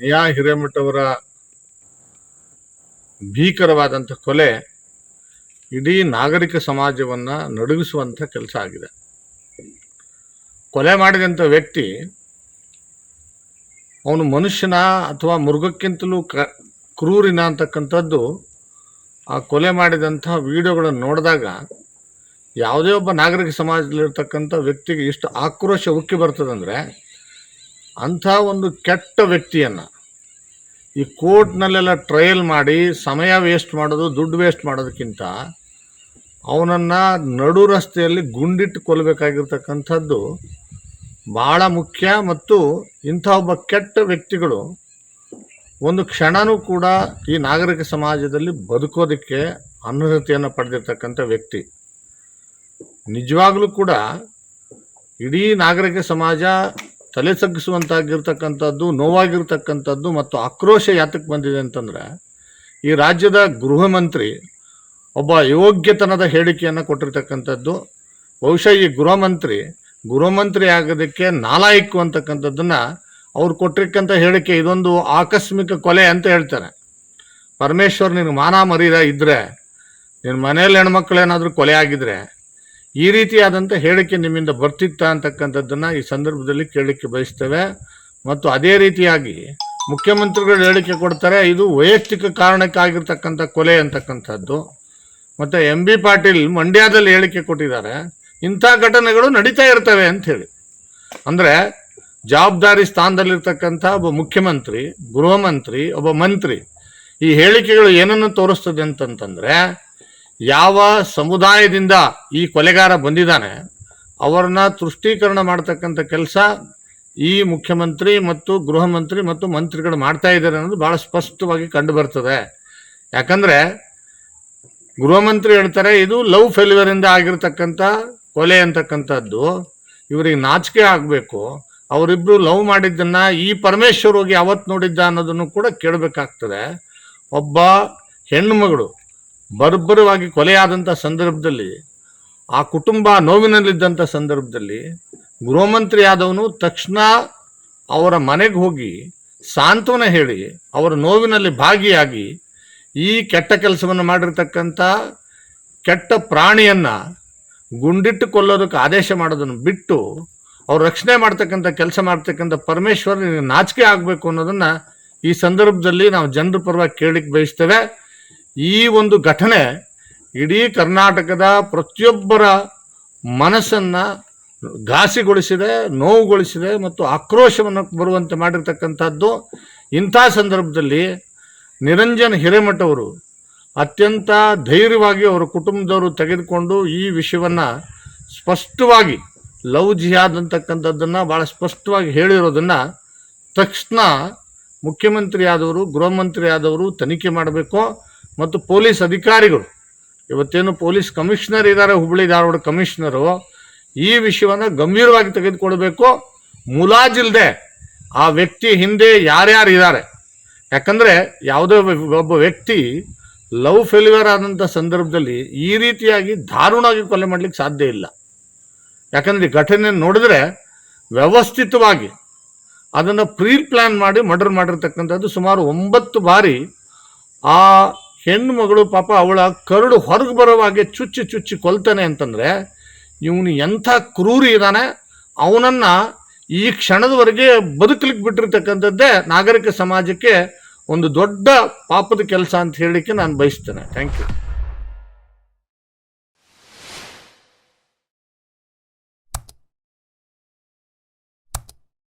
ನಿಯಾ ಹಿರೇಮಠ ಅವರ ಭೀಕರವಾದಂಥ ಕೊಲೆ ಇಡೀ ನಾಗರಿಕ ಸಮಾಜವನ್ನ ನಡುಗಿಸುವಂಥ ಕೆಲಸ ಆಗಿದೆ. ಕೊಲೆ ಮಾಡಿದಂಥ ವ್ಯಕ್ತಿ ಅವನು ಮನುಷ್ಯನ ಅಥವಾ ಮೃಗಕ್ಕಿಂತಲೂ ಕ ಕ್ರೂರಿನ ಅಂತಕ್ಕಂಥದ್ದು ಆ ಕೊಲೆ ಮಾಡಿದಂಥ ವಿಡಿಯೋಗಳನ್ನು ನೋಡಿದಾಗ ಯಾವುದೇ ಒಬ್ಬ ನಾಗರಿಕ ಸಮಾಜದಲ್ಲಿರ್ತಕ್ಕಂಥ ವ್ಯಕ್ತಿಗೆ ಎಷ್ಟು ಆಕ್ರೋಶ ಉಕ್ಕಿ ಬರ್ತದಂದ್ರೆ ಅಂಥ ಒಂದು ಕೆಟ್ಟ ವ್ಯಕ್ತಿಯನ್ನು ಈ ಕೋರ್ಟ್ನಲ್ಲೆಲ್ಲ ಟ್ರಯಲ್ ಮಾಡಿ ಸಮಯ ವೇಸ್ಟ್ ಮಾಡೋದು, ದುಡ್ಡು ವೇಸ್ಟ್ ಮಾಡೋದಕ್ಕಿಂತ ಅವನನ್ನು ನಡು ರಸ್ತೆಯಲ್ಲಿ ಗುಂಡಿಟ್ಟು ಕೊಲ್ಲಬೇಕಾಗಿರ್ತಕ್ಕಂಥದ್ದು ಭಾಳ ಮುಖ್ಯ ಮತ್ತು ಇಂಥ ಒಬ್ಬ ಕೆಟ್ಟ ವ್ಯಕ್ತಿಗಳು ಒಂದು ಕ್ಷಣನೂ ಕೂಡ ಈ ನಾಗರಿಕ ಸಮಾಜದಲ್ಲಿ ಬದುಕೋದಕ್ಕೆ ಅನರ್ಹತೆಯನ್ನು ಪಡೆದಿರ್ತಕ್ಕಂಥ ವ್ಯಕ್ತಿ. ನಿಜವಾಗ್ಲೂ ಕೂಡ ಇಡೀ ನಾಗರಿಕ ಸಮಾಜ ತಲೆ ತಗ್ಗಿಸುವಂತಾಗಿರ್ತಕ್ಕಂಥದ್ದು, ನೋವಾಗಿರ್ತಕ್ಕಂಥದ್ದು ಮತ್ತು ಆಕ್ರೋಶ ಯಾತಕ್ಕೆ ಬಂದಿದೆ ಅಂತಂದ್ರೆ, ಈ ರಾಜ್ಯದ ಗೃಹ ಮಂತ್ರಿ ಒಬ್ಬ ಯೋಗ್ಯತನದ ಹೇಳಿಕೆಯನ್ನು ಕೊಟ್ಟಿರ್ತಕ್ಕಂಥದ್ದು. ಬಹುಶಃ ಈ ಗೃಹ ಮಂತ್ರಿ ಗೃಹ ಮಂತ್ರಿ ಆಗೋದಕ್ಕೆ ನಾಲಾಯಕ್ಕು ಅಂತಕ್ಕಂಥದ್ದನ್ನು ಅವ್ರು ಕೊಟ್ಟಿರ್ತಕ್ಕಂಥ ಹೇಳಿಕೆ ಇದೊಂದು ಆಕಸ್ಮಿಕ ಕೊಲೆ ಅಂತ ಹೇಳ್ತಾರೆ. ಪರಮೇಶ್ವರ್ ನಿನಗೆ ಮಾನ ಮರೀದ ಇದ್ರೆ ನಿನ್ನ ಮನೆಯಲ್ಲಿ ಹೆಣ್ಮಕ್ಳು ಏನಾದರೂ ಕೊಲೆ ಆಗಿದ್ರೆ ಈ ರೀತಿಯಾದಂಥ ಹೇಳಿಕೆ ನಿಮ್ಮಿಂದ ಬರ್ತಿತ್ತ ಅಂತಕ್ಕಂಥದ್ದನ್ನು ಈ ಸಂದರ್ಭದಲ್ಲಿ ಕೇಳಲಿಕ್ಕೆ ಬಯಸ್ತೇವೆ. ಮತ್ತು ಅದೇ ರೀತಿಯಾಗಿ ಮುಖ್ಯಮಂತ್ರಿಗಳು ಹೇಳಿಕೆ ಕೊಡ್ತಾರೆ, ಇದು ವೈಯಕ್ತಿಕ ಕಾರಣಕ್ಕಾಗಿರ್ತಕ್ಕಂಥ ಕೊಲೆ ಅಂತಕ್ಕಂಥದ್ದು. ಮತ್ತು ಎಂ ಬಿ ಪಾಟೀಲ್ ಮಂಡ್ಯದಲ್ಲಿ ಹೇಳಿಕೆ ಕೊಟ್ಟಿದ್ದಾರೆ, ಇಂಥ ಘಟನೆಗಳು ನಡೀತಾ ಇರ್ತವೆ ಅಂತ ಹೇಳಿ. ಅಂದರೆ ಜವಾಬ್ದಾರಿ ಸ್ಥಾನದಲ್ಲಿರ್ತಕ್ಕಂಥ ಒಬ್ಬ ಮುಖ್ಯಮಂತ್ರಿ, ಗೃಹ ಮಂತ್ರಿ, ಒಬ್ಬ ಮಂತ್ರಿ ಈ ಹೇಳಿಕೆಗಳು ಏನನ್ನು ತೋರಿಸ್ತದೆ ಅಂತಂತಂದ್ರೆ ಯಾವ ಸಮುದಾಯದಿಂದ ಈ ಕೊಲೆಗಾರ ಬಂದಿದ್ದಾನೆ, ಅವರನ್ನ ತುಷ್ಟೀಕರಣ ಮಾಡ್ತಕ್ಕಂಥ ಕೆಲಸ ಈ ಮುಖ್ಯಮಂತ್ರಿ ಮತ್ತು ಗೃಹ ಮಂತ್ರಿ ಮತ್ತು ಮಂತ್ರಿಗಳು ಮಾಡ್ತಾ ಇದ್ದಾರೆ ಅನ್ನೋದು ಬಹಳ ಸ್ಪಷ್ಟವಾಗಿ ಕಂಡು ಬರ್ತದೆ. ಯಾಕಂದ್ರೆ ಗೃಹ ಮಂತ್ರಿ ಹೇಳ್ತಾರೆ, ಇದು ಲವ್ ಫೇಲ್ಯೂರ್ ಇಂದ ಆಗಿರ್ತಕ್ಕಂಥ ಕೊಲೆ ಅಂತಕ್ಕಂಥದ್ದು. ಇವರಿಗೆ ನಾಚಿಕೆ ಆಗಬೇಕು. ಅವರಿಬ್ರು ಲವ್ ಮಾಡಿದ್ದನ್ನ ಈ ಪರಮೇಶ್ವರ್ ಹೋಗಿ ಅವತ್ತು ನೋಡಿದ್ದ ಅನ್ನೋದನ್ನು ಕೂಡ ಕೇಳಬೇಕಾಗ್ತದೆ. ಒಬ್ಬ ಹೆಣ್ಣು ಮಗಳು ಬರ್ಬರವಾಗಿ ಕೊಲೆಯಾದಂಥ ಸಂದರ್ಭದಲ್ಲಿ, ಆ ಕುಟುಂಬ ನೋವಿನಲ್ಲಿದ್ದಂಥ ಸಂದರ್ಭದಲ್ಲಿ ಗೃಹಮಂತ್ರಿಯಾದವನು ಮಂತ್ರಿ ಆದವನು ತಕ್ಷಣ ಅವರ ಮನೆಗೆ ಹೋಗಿ ಸಾಂತ್ವನ ಹೇಳಿ ಅವರ ನೋವಿನಲ್ಲಿ ಭಾಗಿಯಾಗಿ ಈ ಕೆಟ್ಟ ಕೆಲಸವನ್ನು ಮಾಡಿರ್ತಕ್ಕಂಥ ಕೆಟ್ಟ ಪ್ರಾಣಿಯನ್ನ ಗುಂಡಿಟ್ಟು ಕೊಲ್ಲೋದಕ್ಕೆ ಆದೇಶ ಮಾಡೋದನ್ನು ಬಿಟ್ಟು ಅವ್ರು ರಕ್ಷಣೆ ಮಾಡ್ತಕ್ಕಂಥ ಕೆಲಸ ಮಾಡ್ತಕ್ಕಂಥ ಪರಮೇಶ್ವರ್ ನಾಚಿಕೆ ಆಗಬೇಕು ಅನ್ನೋದನ್ನ ಈ ಸಂದರ್ಭದಲ್ಲಿ ನಾವು ಜನರ ಪರವಾಗಿ ಕೇಳಲಿಕ್ಕೆ ಬಯಸ್ತೇವೆ. ಈ ಒಂದು ಘಟನೆ ಇಡೀ ಕರ್ನಾಟಕದ ಪ್ರತಿಯೊಬ್ಬರ ಮನಸ್ಸನ್ನು ಘಾಸಿಗೊಳಿಸಿದೆ, ನೋವುಗೊಳಿಸಿದೆ ಮತ್ತು ಆಕ್ರೋಶವನ್ನು ಬರುವಂತೆ ಮಾಡಿರ್ತಕ್ಕಂಥದ್ದು. ಇಂಥ ಸಂದರ್ಭದಲ್ಲಿ ನಿರಂಜನ್ ಹಿರೇಮಠ ಅವರು ಅತ್ಯಂತ ಧೈರ್ಯವಾಗಿ ಅವರ ಕುಟುಂಬದವರು ತೆಗೆದುಕೊಂಡು ಈ ವಿಷಯವನ್ನು ಸ್ಪಷ್ಟವಾಗಿ, ಲವ್ ಜಿಹಾದ್ ಅಂತಕ್ಕಂಥದ್ದನ್ನು ಭಾಳ ಸ್ಪಷ್ಟವಾಗಿ ಹೇಳಿರೋದನ್ನು ತಕ್ಷಣ ಮುಖ್ಯಮಂತ್ರಿ ಆದವರು ಗೃಹ ಮಂತ್ರಿ ಆದವರು ತನಿಖೆ ಮಾಡಬೇಕು. ಮತ್ತು ಪೊಲೀಸ್ ಅಧಿಕಾರಿಗಳು. ಇವತ್ತೇನು ಪೊಲೀಸ್ ಕಮಿಷನರ್ ಇದ್ದಾರೆ ಹುಬ್ಬಳ್ಳಿ ಧಾರವಾಡ ಕಮಿಷನರು, ಈ ವಿಷಯವನ್ನು ಗಂಭೀರವಾಗಿ ತೆಗೆದುಕೊಳ್ಬೇಕು. ಮುಲಾಜಿಲ್ದೆ ಆ ವ್ಯಕ್ತಿ ಹಿಂದೆ ಯಾರ್ಯಾರು ಇದ್ದಾರೆ ಯಾಕಂದರೆ ಯಾವುದೇ ಒಬ್ಬ- ಒಬ್ಬ ವ್ಯಕ್ತಿ ಲವ್ ಫೇಲ್ಯೂರ್ ಆದಂಥ ಸಂದರ್ಭದಲ್ಲಿ ಈ ರೀತಿಯಾಗಿ ದಾರುಣವಾಗಿ ಕೊಲೆ ಮಾಡಲಿಕ್ಕೆ ಸಾಧ್ಯ ಇಲ್ಲ. ಯಾಕಂದರೆ ಈ ಘಟನೆ ನೋಡಿದ್ರೆ ವ್ಯವಸ್ಥಿತವಾಗಿ ಅದನ್ನು ಪ್ರೀ ಪ್ಲ್ಯಾನ್ ಮಾಡಿ ಮರ್ಡರ್ ಮಾಡಿರ್ತಕ್ಕಂಥದ್ದು ಸುಮಾರು ಒಂಬತ್ತು ಬಾರಿ ಆ ಹೆಣ್ಣು ಮಗಳು ಪಾಪ ಅವಳ ಕರುಳು ಹೊರಗೆ ಬರೋವಾಗೆ ಚುಚ್ಚಿ ಚುಚ್ಚಿ ಕೊಲ್ತಾನೆ ಅಂತಂದರೆ ಇವನು ಎಂಥ ಕ್ರೂರಿ ಇದ್ದಾನೆ ಅವನನ್ನು ಈ ಕ್ಷಣದವರೆಗೆ ಬದುಕಲಿಕ್ಕೆ ಬಿಟ್ಟಿರ್ತಕ್ಕಂಥದ್ದೇ ನಾಗರಿಕ ಸಮಾಜಕ್ಕೆ ಒಂದು ದೊಡ್ಡ ಪಾಪದ ಕೆಲಸ ಅಂತ ಹೇಳಲಿಕ್ಕೆ ನಾನು ಬಯಸ್ತೇನೆ. Thank you